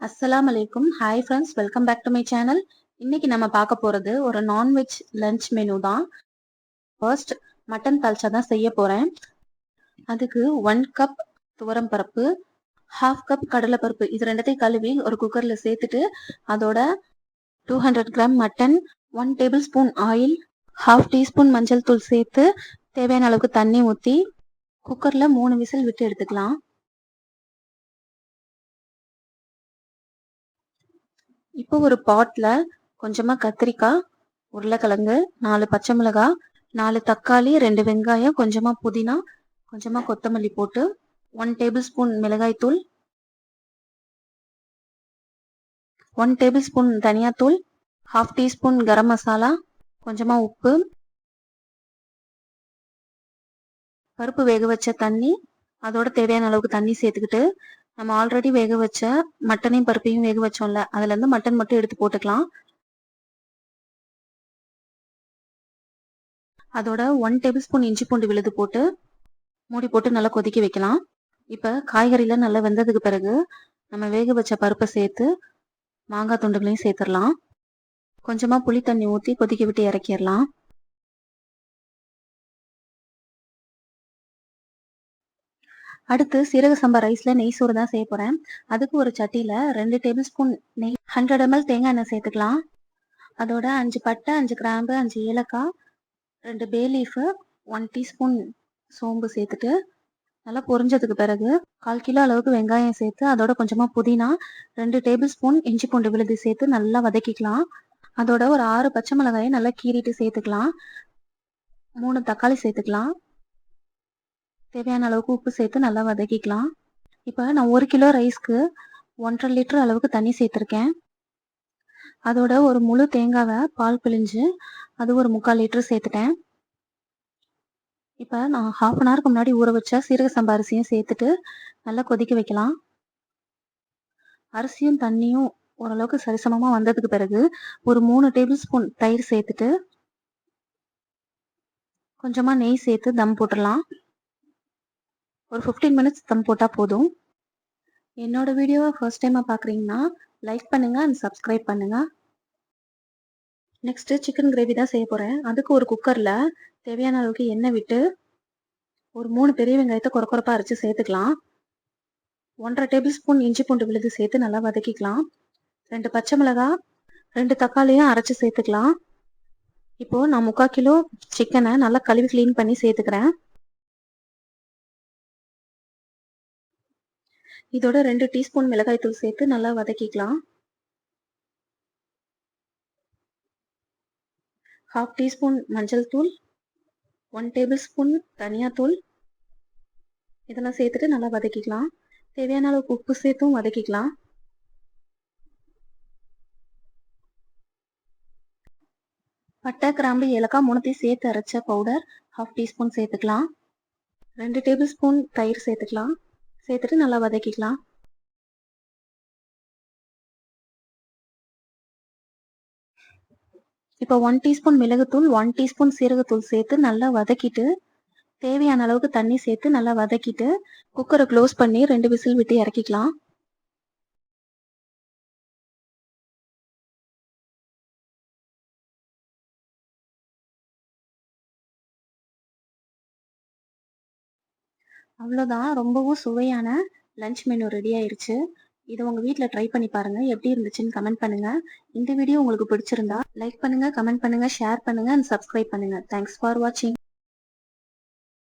அஸ்ஸலாம் அலைக்கும் hi friends welcome back to my channel இன்னைக்கு நம்ம பார்க்க போறது ஒரு நான்வெஜ் லஞ்ச் மெனு தான். ஃபர்ஸ்ட் மட்டன் தால்ச்சா தான் செய்ய போறேன். அதுக்கு ஒன் கப் துவரம் பருப்பு ஹாஃப் கப் கடலைப்பருப்பு இது ரெண்டத்தையும் கழுவி ஒரு குக்கர்ல சேர்த்துட்டு அதோட two hundred gram mutton one table spoon oil half teaspoon மஞ்சள் தூள் சேர்த்து தேவையான அளவுக்கு தண்ணி ஊற்றி குக்கரில் மூணு விசில் விட்டு எடுத்துக்கலாம். இப்போ ஒரு பாட்ல கொஞ்சமா கத்திரிக்காய் உருளைக்கிழங்கு நாலு பச்சை மிளகாய் நாலு தக்காளி ரெண்டு வெங்காயம் கொஞ்சமா புதினா கொஞ்சமா கொத்தமல்லி போட்டு ஒன் டேபிள் ஸ்பூன் மிளகாய் தூள் ஒன் டேபிள் ஸ்பூன் தனியாத்தூள் ஹாஃப் டீஸ்பூன் கரம் மசாலா கொஞ்சமா உப்பு பருப்பு வேக வச்ச தண்ணி அதோட தேவையான அளவுக்கு தண்ணி சேர்த்துக்கிட்டு நம்ம ஆல்ரெடி வேக வச்ச மட்டனையும் பருப்பையும் வேக வச்சோம்ல அதுல இருந்து மட்டன் மட்டும் எடுத்து போட்டுக்கலாம். அதோட ஒன் டேபிள் ஸ்பூன் இஞ்சி பூண்டு விழுது போட்டு மூடி போட்டு நல்லா கொதிக்க வைக்கலாம். இப்ப காய்கறிலாம் நல்லா வெந்ததுக்கு பிறகு நம்ம வேக வச்ச பருப்பை சேர்த்து மாங்காய் துண்டுகளையும் சேர்த்துடலாம். கொஞ்சமா புளி தண்ணி ஊற்றி கொதிக்க விட்டு இறக்கிடலாம். அடுத்து சீரக சம்பா ரைஸ்ல நெய் சோறு தான் செய்ய போறேன். அதுக்கு ஒரு சட்டியில ரெண்டு டேபிள் ஸ்பூன் நெய் ஹண்ட்ரட் எம்எல் தேங்காய் எண்ணெய் சேர்த்துக்கலாம். அதோட அஞ்சு பட்டை அஞ்சு கிராம்பு அஞ்சு ஏலக்காய் ரெண்டு பே லீஃபு ஒன் டீஸ்பூன் சோம்பு சேர்த்துட்டு நல்லா பொரிஞ்சதுக்கு பிறகு கால் கிலோ அளவுக்கு வெங்காயம் சேர்த்து அதோட கொஞ்சமா புதினா ரெண்டு டேபிள் ஸ்பூன் இஞ்சி பூண்டு விழுது சேர்த்து நல்லா வதக்கிக்கலாம். அதோட ஒரு ஆறு பச்சை மிளகாயை நல்லா கீறிட்டு சேர்த்துக்கலாம். மூணு தக்காளி சேர்த்துக்கலாம். தேவையான அளவுக்கு உப்பு சேர்த்து நல்லா வதக்கிக்கலாம். இப்போ நான் ஒரு கிலோ ரைஸ்க்கு ஒன்றரை லிட்டர் அளவுக்கு தண்ணி சேர்த்துருக்கேன். அதோட ஒரு முழு தேங்காவை பால் பிழிஞ்சு அது ஒரு முக்கால் லிட்டர் சேர்த்துட்டேன். இப்போ நான் ஹாஃப் அன் ஹவருக்கு முன்னாடி ஊற வச்ச சீரக சம்பா அரிசியும் சேர்த்துட்டு நல்லா கொதிக்க வைக்கலாம். அரிசியும் தண்ணியும் ஓரளவுக்கு சரிசமமாக வந்ததுக்கு பிறகு ஒரு மூணு டேபிள் ஸ்பூன் தயிர் சேர்த்துட்டு கொஞ்சமாக நெய் சேர்த்து தம் போட்டுடலாம். ஒரு ஃபிஃப்டீன் மினிட்ஸ் தம் போட்டால் போதும். என்னோட வீடியோவை ஃபர்ஸ்ட் டைமாக பார்க்குறீங்கன்னா லைக் பண்ணுங்கள் அண்ட் சப்ஸ்கிரைப் பண்ணுங்கள் நெக்ஸ்ட்டு சிக்கன் கிரேவி தான் செய்ய போகிறேன் அதுக்கு ஒரு குக்கரில் தேவையான அளவுக்கு எண்ணெய் விட்டு ஒரு மூணு பெரிய வெங்காயத்தை குறக்குறப்பாக அரைச்சி சேர்த்துக்கலாம். ஒன்றரை டேபிள் ஸ்பூன் இஞ்சி பூண்டு விழுது சேர்த்து நல்லா வதக்கிக்கலாம். ரெண்டு பச்சை மிளகாய் ரெண்டு தக்காளியும் அரைச்சி சேர்த்துக்கலாம். இப்போது நான் முக்கால் கிலோ சிக்கனை நல்லா கழுவி க்ளீன் பண்ணி சேர்த்துக்கிறேன். இதோட ரெண்டு டீஸ்பூன் மிளகாய் தூள் சேர்த்து நல்லா வதக்கிக்கலாம். ஹாஃப் டீஸ்பூன் மஞ்சள் தூள் ஒன் டேபிள் ஸ்பூன் தனியாத்தூள் இதெல்லாம் சேர்த்துட்டு நல்லா வதக்கிக்கலாம். தேவையான அளவுக்கு உப்பு சேர்த்தும் வதக்கிக்கலாம். பட்டை கிராம்பு ஏலக்காய் மூணத்தையும் சேர்த்து அரைச்ச பவுடர் ஹாஃப் டீஸ்பூன் சேர்த்துக்கலாம். ரெண்டு டேபிள் ஸ்பூன் தயிர் சேர்த்துக்கலாம். சேர்த்துட்டு நல்லா வதக்கிக்கலாம். இப்போ ஒன் டீஸ்பூன் மிளகுத்தூள் ஒன் டீஸ்பூன் சீரகத்தூள் சேர்த்து நல்லா வதக்கிட்டு தேவையான அளவுக்கு தண்ணி சேர்த்து நல்லா வதக்கிட்டு குக்கரை க்ளோஸ் பண்ணி ரெண்டு விசில் விட்டு இறக்கிக்கலாம். அவ்வளோதான் ரொம்பவும் சுவையான லஞ்ச் மெனு ரெடி ஆயிருச்சு. இதை உங்கள் வீட்டில் ட்ரை பண்ணி பாருங்கள் எப்படி இருந்துச்சுன்னு கமெண்ட் பண்ணுங்கள் இந்த வீடியோ உங்களுக்கு பிடிச்சிருந்தா லைக் பண்ணுங்கள் கமெண்ட் பண்ணுங்கள் ஷேர் பண்ணுங்கள் அண்ட் சப்ஸ்கிரைப் பண்ணுங்கள் தேங்க்ஸ் ஃபார் வாட்சிங்